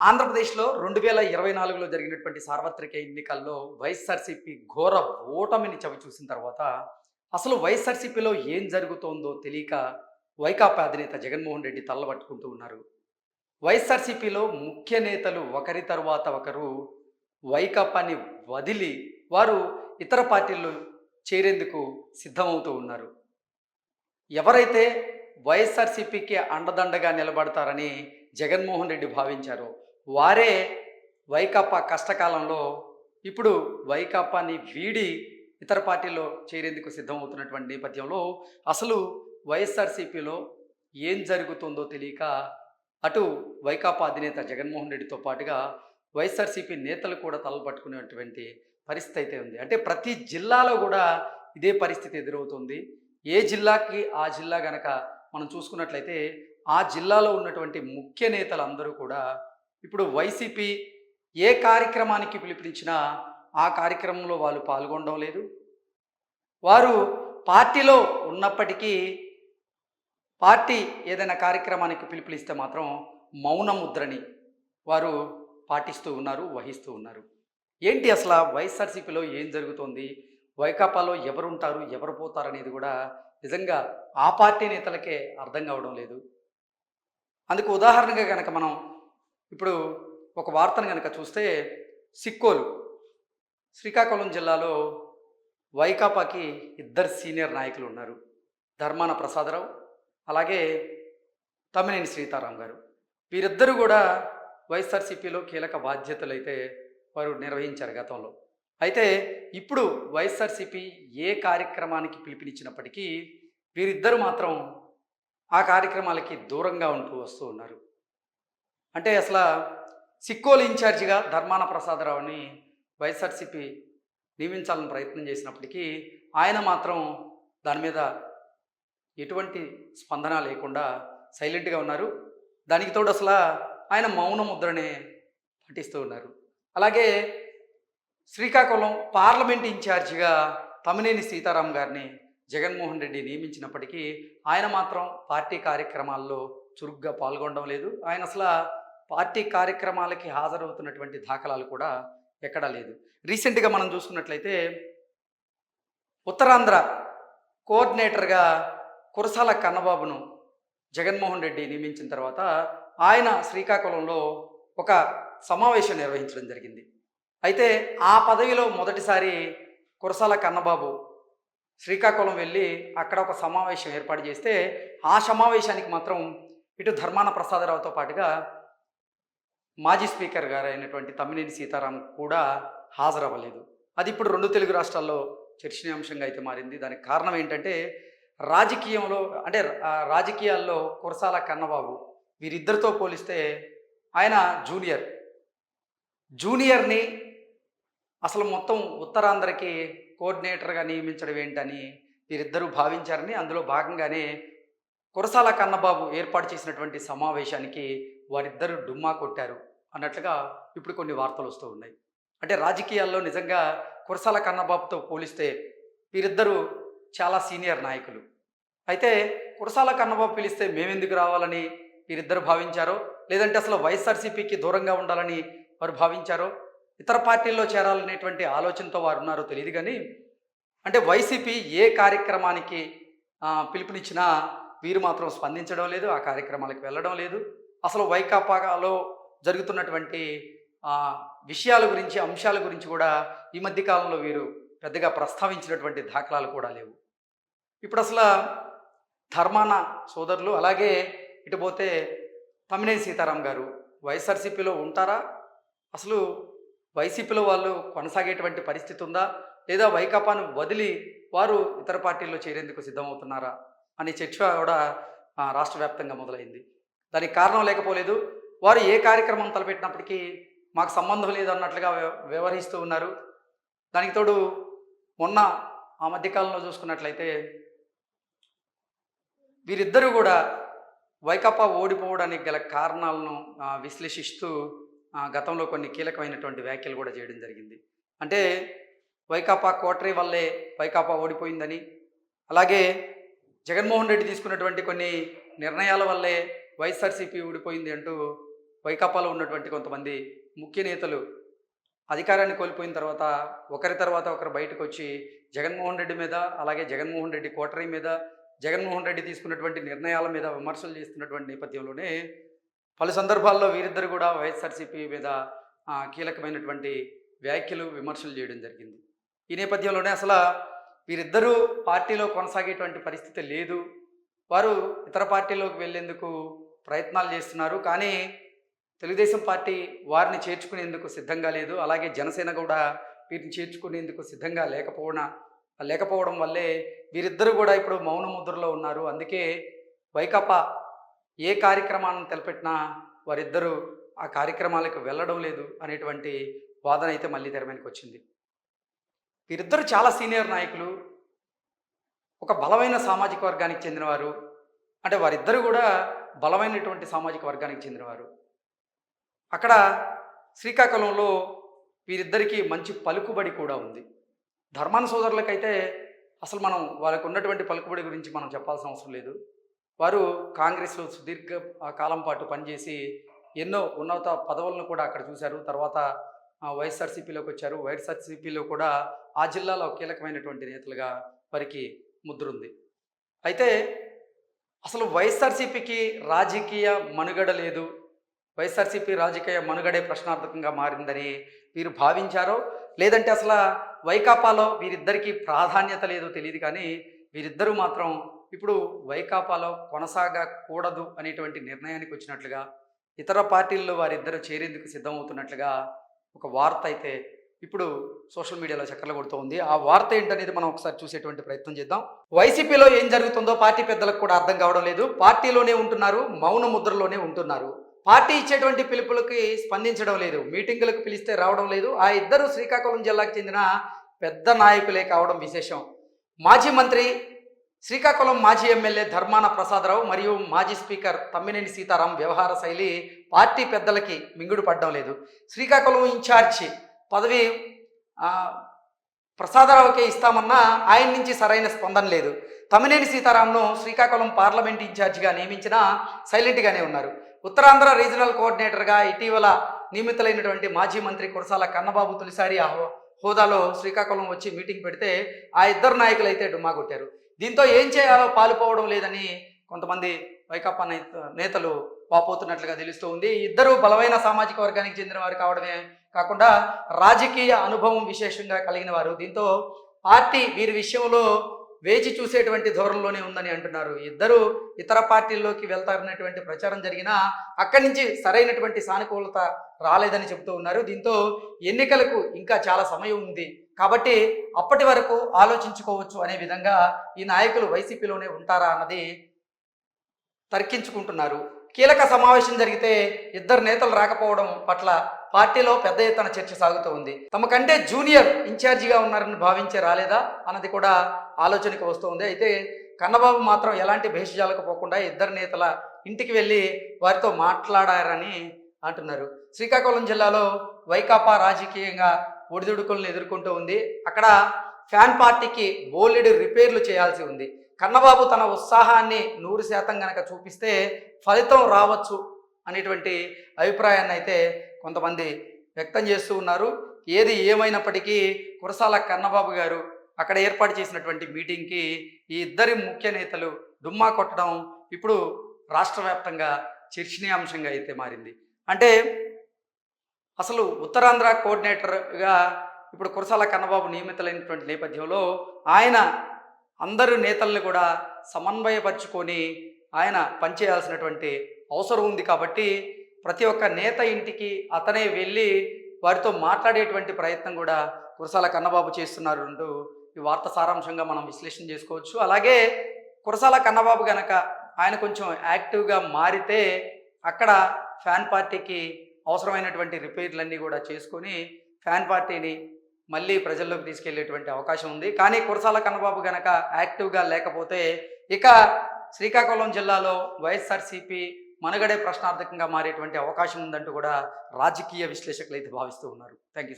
ఆంధ్రప్రదేశ్లో రెండు వేల ఇరవై నాలుగులో జరిగినటువంటి సార్వత్రిక ఎన్నికల్లో వైఎస్ఆర్సీపీ ఘోర ఓటమిని చవి చూసిన తర్వాత అసలు వైఎస్ఆర్సీపీలో ఏం జరుగుతోందో తెలియక వైకాపా అధినేత జగన్మోహన్ రెడ్డి తల్లబట్టుకుంటూ ఉన్నారు. వైఎస్ఆర్సీపీలో ముఖ్య నేతలు ఒకరి తర్వాత ఒకరు వైకాపాని వదిలి వారు ఇతర పార్టీల్లో చేరేందుకు సిద్ధమవుతూ ఉన్నారు. ఎవరైతే వైఎస్ఆర్సీపీకి అండదండగా నిలబడతారని జగన్మోహన్ రెడ్డి భావించారో వారే వైకాపా కష్టకాలంలో ఇప్పుడు వైకాపాని వీడి ఇతర పార్టీలో చేరేందుకు సిద్ధమవుతున్నటువంటి నేపథ్యంలో అసలు వైఎస్ఆర్సీపీలో ఏం జరుగుతుందో తెలియక అటు వైకాపా అధినేత జగన్మోహన్ రెడ్డితో పాటుగా వైఎస్ఆర్సీపీ నేతలు కూడా తలపట్టుకునేటువంటి పరిస్థితి అయితే ఉంది. అంటే ప్రతి జిల్లాలో కూడా ఇదే పరిస్థితి ఎదురవుతుంది. ఏ జిల్లాకి ఆ జిల్లా గనక మనం చూసుకున్నట్లయితే ఆ జిల్లాలో ఉన్నటువంటి ముఖ్య నేతలు అందరూ కూడా ఇప్పుడు వైసీపీ ఏ కార్యక్రమానికి పిలుపునిచ్చినా ఆ కార్యక్రమంలో వాళ్ళు పాల్గొనడం లేదు. వారు పార్టీలో ఉన్నప్పటికీ పార్టీ ఏదైనా కార్యక్రమానికి పిలుపునిస్తే మాత్రం మౌన ముద్రని వారు పాటిస్తూ ఉన్నారు వహిస్తూ ఉన్నారు. ఏంటి అసలు వైఎస్ఆర్సీపీలో ఏం జరుగుతోంది? వైకాపాలో ఎవరుంటారు ఎవరు పోతారు అనేది కూడా నిజంగా ఆ పార్టీ నేతలకే అర్థం కావడం లేదు. అందుకు ఉదాహరణగా కనుక మనం ఇప్పుడు ఒక వార్తను కనుక చూస్తే సిక్కోలు శ్రీకాకుళం జిల్లాలో వైకాపాకి ఇద్దరు సీనియర్ నాయకులు ఉన్నారు. ధర్మాన ప్రసాదరావు అలాగే తమ్మినేని సీతారాం గారు. వీరిద్దరూ కూడా వైఎస్ఆర్సీపీలో కీలక బాధ్యతలు అయితే వారు నిర్వహించారు గతంలో. అయితే ఇప్పుడు వైఎస్ఆర్సీపీ ఏ కార్యక్రమానికి పిలుపునిచ్చినప్పటికీ వీరిద్దరూ మాత్రం ఆ కార్యక్రమాలకి దూరంగా ఉంటూ వస్తూ ఉన్నారు. అంటే అసలు సిక్కోలు ఇన్ఛార్జిగా ధర్మాన ప్రసాదరావుని వైఎస్ఆర్సీపీ నియమించాలని ప్రయత్నం చేసినప్పటికీ ఆయన మాత్రం దాని మీద ఎటువంటి స్పందన లేకుండా సైలెంట్గా ఉన్నారు. దానికి తోడు అసలు ఆయన మౌన ముద్రనే పఠిస్తూ ఉన్నారు. అలాగే శ్రీకాకుళం పార్లమెంట్ ఇన్ఛార్జిగా తమినేని సీతారాం గారిని జగన్మోహన్ రెడ్డి నియమించినప్పటికీ ఆయన మాత్రం పార్టీ కార్యక్రమాల్లో చురుగ్గా పాల్గొనడం లేదు. ఆయన అసలు పార్టీ కార్యక్రమాలకి హాజరవుతున్నటువంటి దాఖలాలు కూడా ఎక్కడా లేదు. రీసెంట్గా మనం చూసుకున్నట్లయితే ఉత్తరాంధ్ర కోఆర్డినేటర్గా కురసాల కన్నబాబును జగన్మోహన్ రెడ్డి నియమించిన తర్వాత ఆయన శ్రీకాకుళంలో ఒక సమావేశం నిర్వహించడం జరిగింది. అయితే ఆ పదవిలో మొదటిసారి కురసాల కన్నబాబు శ్రీకాకుళం వెళ్ళి అక్కడ ఒక సమావేశం ఏర్పాటు చేస్తే ఆ సమావేశానికి మాత్రం ఇటు ధర్మాన ప్రసాదరావుతో పాటుగా మాజీ స్పీకర్ గారు అయినటువంటి తమ్మినేని సీతారాం కూడా హాజరవ్వలేదు. అది ఇప్పుడు రెండు తెలుగు రాష్ట్రాల్లో చర్చనీయాంశంగా అయితే మారింది. దానికి కారణం ఏంటంటే రాజకీయంలో అంటే రాజకీయాల్లో కురసాల కన్నబాబు వీరిద్దరితో పోలిస్తే ఆయన జూనియర్. జూనియర్ని అసలు మొత్తం ఉత్తరాంధ్రకి కోఆర్డినేటర్గా నియమించడం ఏంటని వీరిద్దరూ భావించారని అందులో భాగంగానే కురసాల కన్నబాబు ఏర్పాటు చేసినటువంటి సమావేశానికి వారిద్దరూ డుమ్మా కొట్టారు. అన్నట్లుగా ఇప్పుడు కొన్ని వార్తలు వస్తూ ఉన్నాయి. అంటే రాజకీయాల్లో నిజంగా కురసాల కన్నబాబుతో పోలిస్తే వీరిద్దరూ చాలా సీనియర్ నాయకులు. అయితే కురసాల కన్నబాబు పిలిస్తే మేమెందుకు రావాలని వీరిద్దరు భావించారో లేదంటే అసలు వైఎస్ఆర్సీపీకి దూరంగా ఉండాలని వారు భావించారో ఇతర పార్టీల్లో చేరాలనేటువంటి ఆలోచనతో వారు ఉన్నారో తెలియదు కానీ అంటే వైసీపీ ఏ కార్యక్రమానికి పిలుపునిచ్చినా వీరు మాత్రం స్పందించడం లేదు ఆ కార్యక్రమాలకు వెళ్ళడం లేదు. అసలు వైకాపాలో జరుగుతున్నటువంటి విషయాల గురించి అంశాల గురించి కూడా ఈ మధ్య కాలంలో వీరు పెద్దగా ప్రస్తావించినటువంటి దాఖలాలు కూడా లేవు. ఇప్పుడు అసలు ధర్మాన సోదరులు అలాగే ఇటు పోతే తమ్మినేని సీతారాం గారు వైఎస్ఆర్సీపీలో ఉంటారా? అసలు వైసీపీలో వాళ్ళు కొనసాగేటువంటి పరిస్థితి ఉందా? లేదా వైకాపాను వదిలి వారు ఇతర పార్టీల్లో చేరేందుకు సిద్ధమవుతున్నారా? అనే చర్చ కూడా రాష్ట్ర వ్యాప్తంగా మొదలైంది. దానికి కారణం లేకపోలేదు. వారు ఏ కార్యక్రమం తలపెట్టినప్పటికీ మాకు సంబంధం లేదు అన్నట్లుగా వ్యవహరిస్తూ ఉన్నారు. దానికి తోడు మొన్న ఆ మధ్యకాలంలో చూసుకున్నట్లయితే వీరిద్దరూ కూడా వైకాపా ఓడిపోవడానికి గల కారణాలను విశ్లేషిస్తూ గతంలో కొన్ని కీలకమైనటువంటి వ్యాఖ్యలు కూడా చేయడం జరిగింది. అంటే వైకాపా కోటరీ వల్లే వైకాపా ఓడిపోయిందని అలాగే జగన్మోహన్ రెడ్డి తీసుకున్నటువంటి కొన్ని నిర్ణయాల వల్లే వైఎస్ఆర్సీపీ ఊడిపోయింది అంటూ వైకాపాలో ఉన్నటువంటి కొంతమంది ముఖ్య నేతలు అధికారాన్ని కోల్పోయిన తర్వాత ఒకరి తర్వాత ఒకరు బయటకు వచ్చి జగన్మోహన్ రెడ్డి మీద అలాగే జగన్మోహన్ రెడ్డి కోటరీ మీద జగన్మోహన్ రెడ్డి తీసుకున్నటువంటి నిర్ణయాల మీద విమర్శలు చేస్తున్నటువంటి నేపథ్యంలోనే పలు సందర్భాల్లో వీరిద్దరు కూడా వైఎస్ఆర్సీపీ మీద కీలకమైనటువంటి వ్యాఖ్యలు విమర్శలు చేయడం జరిగింది. ఈ నేపథ్యంలోనే అసలు వీరిద్దరూ పార్టీలో కొనసాగేటువంటి పరిస్థితి లేదు. వారు ఇతర పార్టీలోకి వెళ్ళేందుకు ప్రయత్నాలు చేస్తున్నారు. కానీ తెలుగుదేశం పార్టీ వారిని చేర్చుకునేందుకు సిద్ధంగా లేదు. అలాగే జనసేన కూడా వీరిని చేర్చుకునేందుకు సిద్ధంగా లేకపోవడం లేకపోవడం వల్లే వీరిద్దరూ కూడా ఇప్పుడు మౌన ముద్రలో ఉన్నారు. అందుకే వైకాపా ఏ కార్యక్రమాలను తలపెట్టినా వారిద్దరూ ఆ కార్యక్రమాలకు వెళ్ళడం లేదు అనేటువంటి వాదన అయితే మళ్ళీ తెర వచ్చింది. వీరిద్దరు చాలా సీనియర్ నాయకులు ఒక బలమైన సామాజిక వర్గానికి చెందినవారు అంటే వారిద్దరు కూడా బలమైనటువంటి సామాజిక వర్గానికి చెందినవారు. అక్కడ శ్రీకాకుళంలో వీరిద్దరికీ మంచి పలుకుబడి కూడా ఉంది. ధర్మాన సోదరులకైతే అసలు మనం వాళ్ళకు ఉన్నటువంటి పలుకుబడి గురించి మనం చెప్పాల్సిన అవసరం లేదు. వారు కాంగ్రెస్లో సుదీర్ఘ కాలం పాటు పనిచేసి ఎన్నో ఉన్నత పదవులను కూడా అక్కడ చూశారు. తర్వాత వైఎస్ఆర్సీపీలోకి వచ్చారు. వైఎస్ఆర్సీపీలో కూడా ఆ జిల్లాలో కీలకమైనటువంటి నేతలుగా వారికి ముద్రుంది అయితే అసలు వైఎస్ఆర్సీపీకి రాజకీయ మనుగడ లేదు. వైఎస్ఆర్సీపీ రాజకీయ మనుగడే ప్రశ్నార్థకంగా మారిందని వీరు భావించారో లేదంటే అసలు వైకాపాలో వీరిద్దరికీ ప్రాధాన్యత లేదో తెలియదు కానీ వీరిద్దరూ మాత్రం ఇప్పుడు వైకాపాలో కొనసాగకూడదు అనేటువంటి నిర్ణయానికి వచ్చినట్లుగా ఇతర పార్టీల్లో వారిద్దరూ చేరేందుకు సిద్ధమవుతున్నట్లుగా ఒక వార్త అయితే ఇప్పుడు సోషల్ మీడియాలో చక్కర్లు కొడుతూ ఉంది. ఆ వార్త ఏంటనేది మనం ఒకసారి చూసేటువంటి ప్రయత్నం చేద్దాం. వైసీపీలో ఏం జరుగుతుందో పార్టీ పెద్దలకు కూడా అర్థం కావడం లేదు. పార్టీలోనే ఉంటున్నారు మౌన ముద్రలోనే ఉంటున్నారు. పార్టీ ఇచ్చేటువంటి పిలుపులకి స్పందించడం లేదు. మీటింగులకు పిలిస్తే రావడం లేదు. ఆ ఇద్దరు శ్రీకాకుళం జిల్లాకు చెందిన పెద్ద నాయకులే కావడం విశేషం. మాజీ మంత్రి శ్రీకాకుళం మాజీ ఎమ్మెల్యే ధర్మాన ప్రసాదరావు మరియు మాజీ స్పీకర్ తమ్మినేని సీతారాం వ్యవహార శైలి పార్టీ పెద్దలకి మింగుడు పడడం లేదు. శ్రీకాకుళం ఇన్ఛార్జి పదవి ప్రసాదరావుకే ఇస్తామన్నా ఆయన నుంచి సరైన స్పందన లేదు. తమ్మినేని సీతారాంను శ్రీకాకుళం పార్లమెంట్ ఇన్ఛార్జిగా నియమించిన సైలెంట్గానే ఉన్నారు. ఉత్తరాంధ్ర రీజనల్ కోఆర్డినేటర్గా ఇటీవల నియమితులైనటువంటి మాజీ మంత్రి కురసాల కన్నబాబు తొలిసారి ఆ హో- హోదాలో శ్రీకాకుళం వచ్చి మీటింగ్ పెడితే ఆ ఇద్దరు నాయకులు అయితే డుమ్మా కొట్టారు. దీంతో ఏం చేయాలో పాలుపోవడం లేదని కొంతమంది వైకాపా నేత నేతలు వాపోతున్నట్లుగా తెలుస్తూ ఉంది. ఇద్దరు బలమైన సామాజిక వర్గానికి చెందిన వారు కావడమే కాకుండా రాజకీయ అనుభవం విశేషంగా కలిగిన వారు. దీంతో పార్టీ వీరి విషయంలో వేచి చూసేటువంటి ధోరణిలోనే ఉందని అంటున్నారు. ఇద్దరు ఇతర పార్టీల్లోకి వెళ్తారనేటువంటి ప్రచారం జరిగినా అక్కడి నుంచి సరైనటువంటి సానుకూలత రాలేదని చెబుతూ ఉన్నారు. దీంతో ఎన్నికలకు ఇంకా చాలా సమయం ఉంది. కాబట్టి అప్పటి వరకు ఆలోచించుకోవచ్చు అనే విధంగా ఈ నాయకులు వైసీపీలోనే ఉంటారా అన్నది తర్కించుకుంటున్నారు. కీలక సమావేశం జరిగితే ఇద్దరు నేతలు రాకపోవడం పట్ల పార్టీలో పెద్ద ఎత్తున చర్చ సాగుతూ ఉంది. తమ కంటే జూనియర్ ఇన్ఛార్జిగా ఉన్నారని భావించే రాలేదా అన్నది కూడా ఆలోచనకు వస్తూ ఉంది. అయితే కన్నబాబు మాత్రం ఎలాంటి భేషజాలకు పోకుండా ఇద్దరు నేతల ఇంటికి వెళ్ళి వారితో మాట్లాడారని అంటున్నారు. శ్రీకాకుళం జిల్లాలో వైకాపా రాజకీయంగా ఒడిదుడుకులను ఎదుర్కొంటూ ఉంది. అక్కడ ఫ్యాన్ పార్టీకి బోలెడు రిపేర్లు చేయాల్సి ఉంది. కన్నబాబు తన ఉత్సాహాన్ని నూరు శాతం కనుక చూపిస్తే ఫలితం రావచ్చు అనేటువంటి అభిప్రాయాన్ని అయితే కొంతమంది వ్యక్తం చేస్తూ ఉన్నారు. ఏది ఏమైనప్పటికీ కురసాల కన్నబాబు గారు అక్కడ ఏర్పాటు చేసినటువంటి మీటింగ్కి ఈ ఇద్దరి ముఖ్య నేతలు డుమ్మా కొట్టడం ఇప్పుడు రాష్ట్ర వ్యాప్తంగా చర్చనీయాంశంగా అయితే మారింది. అంటే అసలు ఉత్తరాంధ్ర కోఆర్డినేటర్గా ఇప్పుడు కురసాల కన్నబాబు నియమితులైనటువంటి నేపథ్యంలో ఆయన అందరు నేతల్ని కూడా సమన్వయపరుచుకొని ఆయన పనిచేయాల్సినటువంటి అవసరం ఉంది కాబట్టి ప్రతి ఒక్క నేత ఇంటికి అతనే వెళ్ళి వారితో మాట్లాడేటువంటి ప్రయత్నం కూడా కురసాల కన్నబాబు చేస్తున్నారు అంటూ ఈ వార్త సారాంశంగా మనం విశ్లేషణ చేసుకోవచ్చు. అలాగే కురసాల కన్నబాబు గనక ఆయన కొంచెం యాక్టివ్గా మారితే అక్కడ ఫ్యాన్ పార్టీకి అవసరమైనటువంటి రిపేర్లన్నీ కూడా చేసుకొని ఫ్యాన్ పార్టీని మళ్ళీ ప్రజల్లోకి తీసుకెళ్ళేటువంటి అవకాశం ఉంది. కానీ కురసాల కన్నబాబు గనక యాక్టివ్గా లేకపోతే ఇక శ్రీకాకుళం జిల్లాలో వైఎస్ఆర్సీపీ మనగడే ప్రశ్నార్థకంగా మారేటువంటి అవకాశం ఉందంటూ కూడా రాజకీయ విశ్లేషకులు అయితే భావిస్తూ ఉన్నారు. Thank you